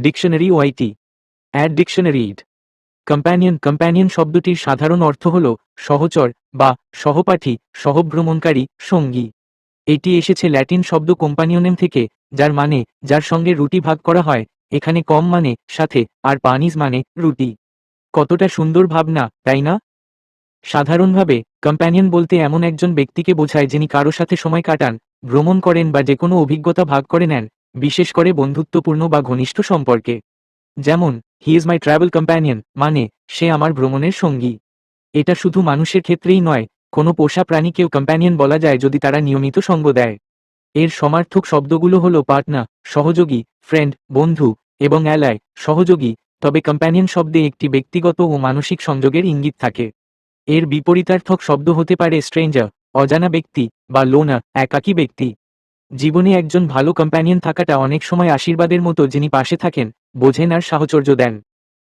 Dictionary ওয়াইটি add dictionary ইড companion companion শব্দটির সাধারণ অর্থ হল সহচর বা সহপাঠী, সহভ্রমণকারী, সঙ্গী। এটি এসেছে ল্যাটিন শব্দ কোম্পানিয়নেম থেকে, যার মানে যার সঙ্গে রুটি ভাগ করা হয়, এখানে কম মানে সাথে, আর পানিজ মানে রুটি। কতটা সুন্দর ভাবনা, তাই না? সাধারণভাবে, কম্প্যানিয়ন বলতে এমন একজন ব্যক্তিকে বোঝায় যিনি কারও সাথে সময় কাটান, ভ্রমণ করেন বা যে কোনো অভিজ্ঞতা ভাগ করে নেন বিশেষ করে বন্ধুত্বপূর্ণ বা ঘনিষ্ঠ সম্পর্কে। যেমন he is my travel companion মানে সে আমার ভ্রমণের সঙ্গী। এটা শুধু মানুষের ক্ষেত্রেই নয়, কোনো পোষা প্রাণীকেও কম্প্যানিয়ন বলা যায় যদি তারা নিয়মিত সঙ্গ দেয়। এর সমার্থক শব্দগুলো হল পার্টনার সহযোগী ফ্রেন্ড বন্ধু এবং অ্যালায় সহযোগী, তবে কম্প্যানিয়ন শব্দে একটি ব্যক্তিগত ও মানসিক সংযোগের ইঙ্গিত থাকে। এর বিপরীতার্থক শব্দ হতে পারে স্ট্রেঞ্জার অজানা ব্যক্তি বা লোনা একাকী ব্যক্তি জীবনে একজন ভালো কম্প্যানিয়ন থাকাটা অনেক সময় আশীর্বাদের মতো যিনি পাশে থাকেন, বোঝেন আর সাহচর্য দেন।